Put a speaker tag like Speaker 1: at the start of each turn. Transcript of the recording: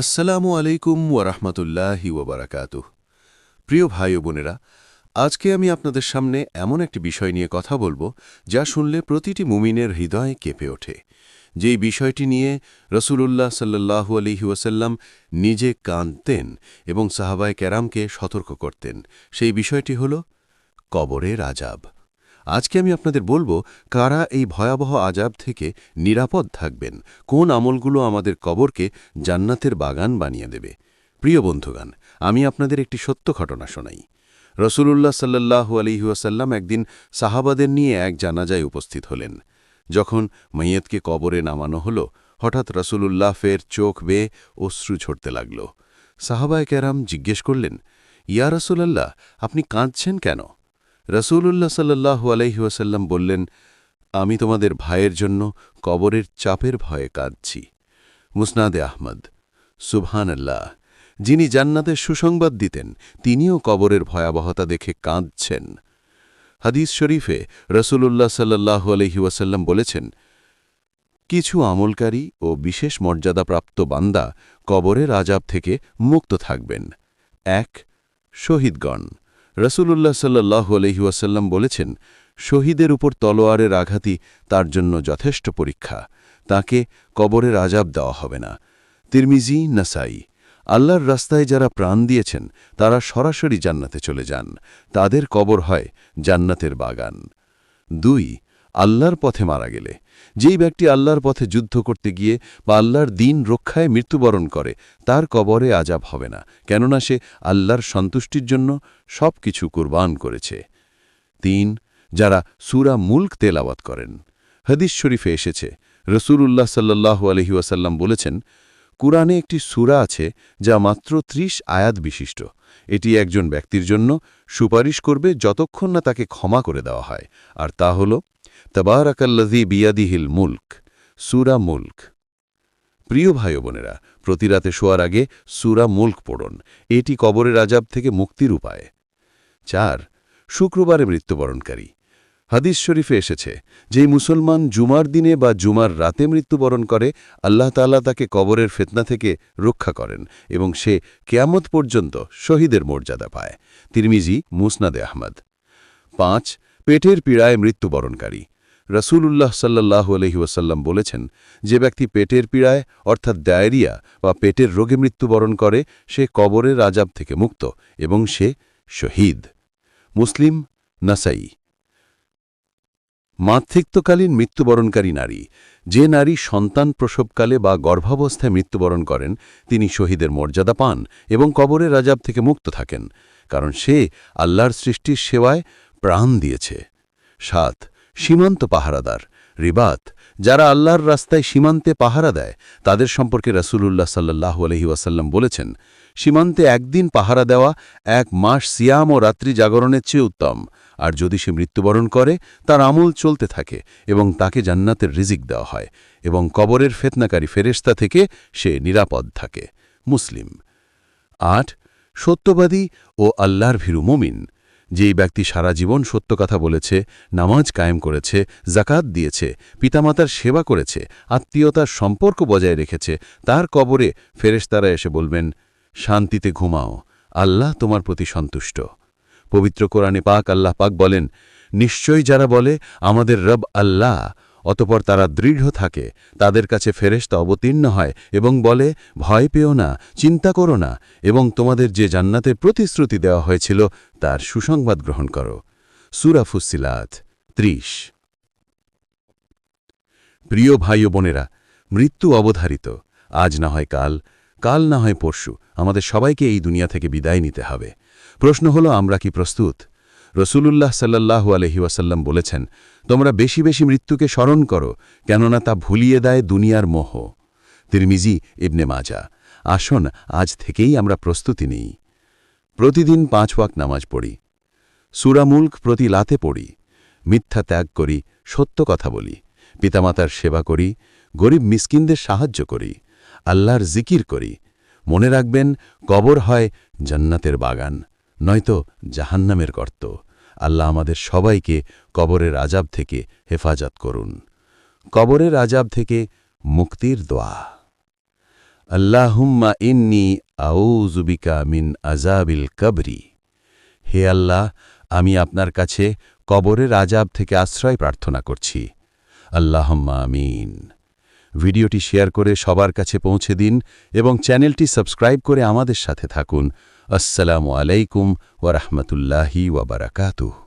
Speaker 1: আসসালামু আলাইকুম ওয়ারহমতুল্লাহি ওবরাকাতুহ প্রিয় ভাই ও বোনেরা, আজকে আমি আপনাদের সামনে এমন একটি বিষয় নিয়ে কথা বলব যা শুনলে প্রতিটি মুমিনের হৃদয়ে কেঁপে ওঠে। যেই বিষয়টি নিয়ে রসুলুল্লাহ সাল্লাহু আলিহি ওয়াসাল্লাম নিজে কাঁদতেন এবং সাহাবায় ক্যারামকে সতর্ক করতেন, সেই বিষয়টি হল কবরের আজাব আজকে আমি আপনাদের বলব কারা এই ভয়াবহ আজাব থেকে নিরাপদ থাকবেন। কোন আমলগুলো আমাদের কবরকে জান্নাতের বাগান বানিয়ে দেবে। প্রিয় বন্ধুগান আমি আপনাদের একটি সত্য ঘটনা শোনাই। রসুলুল্লাহ সাল্লাহু আলিহাসাল্লাম একদিন সাহাবাদের নিয়ে এক জানাজায় উপস্থিত হলেন। যখন মৈয়তকে কবরে নামানো হল, হঠাৎ রসুলুল্লাহ ফের চোখ বেয়ে অশ্রু ঝরতে লাগল। সাহাবায় ক্যারাম জিজ্ঞেস করলেন, ইয়া রসুলাল্লাহ, আপনি কাঁদছেন কেন? রসুল্লাহ সাল্লাহু আলহিহাসাল্লাম বললেন, আমি তোমাদের ভাইয়ের জন্য কবরের চাপের ভয়ে কাঁদছি। মুসনাদে আহমদ সুবহান আল্লাহ যিনি জান্নাতের সুসংবাদ দিতেন, তিনিও কবরের ভয়াবহতা দেখে কাঁদছেন। হাদিস শরীফে রসুল্লাহ সাল্লাহু আলহিউসাল্লাম বলেছেন, কিছু আমলকারী ও বিশেষ মর্যাদাপ্রাপ্ত বান্দা কবরের আজাব থেকে মুক্ত থাকবেন। এক, শহীদগণ রসুল্লাহ সাল্লাহ আলহিউসাল্লাম বলেছেন, শহীদের উপর তলোয়ারের আঘাতই তার জন্য যথেষ্ট পরীক্ষা, তাকে কবরের আজাব দেওয়া হবে না। তিরমিজি, নাসাই, আল্লাহর রাস্তায় যারা প্রাণ দিয়েছেন, তারা সরাসরি জান্নাতে চলে যান, তাদের কবর হয় জান্নাতের বাগান। দুই আল্লাহর পথে মারা গেলে। যেই ব্যক্তি আল্লাহর পথে যুদ্ধ করতে গিয়ে বা আল্লাহর দিন রক্ষায় মৃত্যুবরণ করে, তার কবরে আজাব হবে না। কেননা সে আল্লাহর সন্তুষ্টির জন্য সব কিছু কুরবান করেছে। তিন, যারা সুরা মুল্ক তেলাওয়াত করেন। হদিস শরীফে এসেছে রসুল্লাহ সাল্লাহ আলহিউসাল্লাম বলেছেন, কুরআনে একটি সুরা আছে যা মাত্র ত্রিশ আয়াত বিশিষ্ট। এটি একজন ব্যক্তির জন্য সুপারিশ করবে যতক্ষণ না তাকে ক্ষমা করে দেওয়া হয়। আর তা হল তবারাকাল্লাজি বিয়াদিহিল মুল্ক, সুরা মুল্ক। প্রিয় ভাই বোনেরা প্রতি রাতে শোয়ার আগে সুরা মুল্ক পড়ুন। এটি কবরের আজাব থেকে মুক্তির উপায়। চার, শুক্রবারে মৃত্যুবরণকারী। হাদিস শরীফে এসেছে, যেই মুসলমান জুমার দিনে বা জুমার রাতে মৃত্যুবরণ করে, আল্লাহ তাল্লাহ তাকে কবরের ফেতনা থেকে রক্ষা করেন এবং সে কেয়ামত পর্যন্ত শহীদের মর্যাদা পায়। তিরমিজি, মুসনাদে আহমদ। পাঁচ পেটের পীড়ায় মৃত্যুবরণকারী। রসুলুল্লাহ সাল্লাহ আলহিউসাল্লাম বলেছেন, যে ব্যক্তি পেটের পীড়ায়, অর্থাৎ ডায়রিয়া বা পেটের রোগে মৃত্যুবরণ করে, সে কবরের আজাব থেকে মুক্ত এবং সে শহীদ। মুসলিম, নাসাই। মাতৃত্বকালীন মৃত্যুবরণকারী নারী, যে নারী সন্তান প্রসবকালে বা গর্ভাবস্থায় মৃত্যুবরণ করেন, তিনি শহীদের মর্যাদা পান এবং কবরের রাজাব থেকে মুক্ত থাকেন, কারণ সে আল্লাহর সৃষ্টির সেবায় প্রাণ দিয়েছে। সাত, সীমান্ত পাহারাদার, রিবাত, যারা আল্লাহর রাস্তায় সীমান্তে পাহারা দেয়, তাদের সম্পর্কে রাসুলুল্লাহ সাল্লাহ ওয়াসাল্লাম বলেছেন, সীমান্তে একদিন পাহারা দেওয়া এক মাস সিয়াম ও রাত্রি জাগরণের চেয়ে উত্তম, আর যদি সে মৃত্যুবরণ করে, তার আমল চলতে থাকে এবং তাকে জান্নাতের রিজিক দেওয়া হয় এবং কবরের ফেতনাকারী ফেরেস্তা থেকে সে নিরাপদ থাকে। মুসলিম। আট, সত্যবাদী ও আল্লাহর ভীরু মুমিন যেই ব্যক্তি সারা জীবন সত্য কথা বলেছে, নামাজ কায়েম করেছে জাকাত দিয়েছে, পিতামাতার সেবা করেছে, আত্মীয়তার সম্পর্ক বজায় রেখেছে, তার কবরে ফেরেশতারা এসে বলবেন, শান্তিতে ঘুমাও, আল্লাহ তোমার প্রতি সন্তুষ্ট। পবিত্র কোরআনে পাক আল্লাহ পাক বলেন, নিশ্চয়ই যারা বলে, আমাদের রব আল্লাহ অতপর তারা দৃঢ় থাকে, তাদের কাছে ফেরেস্তা অবতীর্ণ হয় এবং বলে, ভয় পেও না, চিন্তা করো না এবং তোমাদের যে জান্নাতের প্রতিশ্রুতি দেওয়া হয়েছিল, তার সুসংবাদ গ্রহণ করো। সুরাফুসিলাত ত্রিশ। প্রিয় ভাই ও বোনেরা, মৃত্যু অবধারিত, আজ না হয় কাল কাল না হয় পরশু, আমাদের সবাইকে এই দুনিয়া থেকে বিদায় নিতে হবে। প্রশ্ন হলো, আমরা কি প্রস্তুত? রসুলুল্লাহ সাল্লাহু আলহিউসাল্লাম বলেছেন, তোমরা বেশি বেশি মৃত্যুকে স্মরণ করো, কেননা তা ভুলিয়ে দেয় দুনিয়ার মোহ। তিরমিজি, ইবনে মাজা, আসন আজ থেকেই আমরা প্রস্তুতি নিই। প্রতিদিন পাঁচ ওয়াক নামাজ পড়ি সুরামুল্ক প্রতি লাতে পড়ি, মিথ্যা ত্যাগ করি, সত্য কথা বলি, পিতামাতার সেবা করি, গরিব মিসকিনদের সাহায্য করি, আল্লাহর জিকির করি। মনে রাখবেন, কবর হয় জান্নাতের বাগান, নয়তো জাহান্নামের গর্ত। আল্লাহ আমাদের সবাইকে কবরের আজাব থেকে হেফাজত করুন। কবরের আজাব থেকে মুক্তির দোয়া। আল্লাহুম্মা ইন্নি আউজুবিকা মিন আজাবিল কবরি। হে আল্লাহ, আমি আপনার কাছে কবরের আজাব থেকে আশ্রয় প্রার্থনা করছি। আল্লাহম্মা আমিন। ভিডিওটি শেয়ার করে সবার কাছে পৌঁছে দিন এবং চ্যানেলটি সাবস্ক্রাইব করে আমাদের সাথে থাকুন। আসসালামু আলাইকুম ওরহমতুল্লাহি ওয়াবারাকাতুহ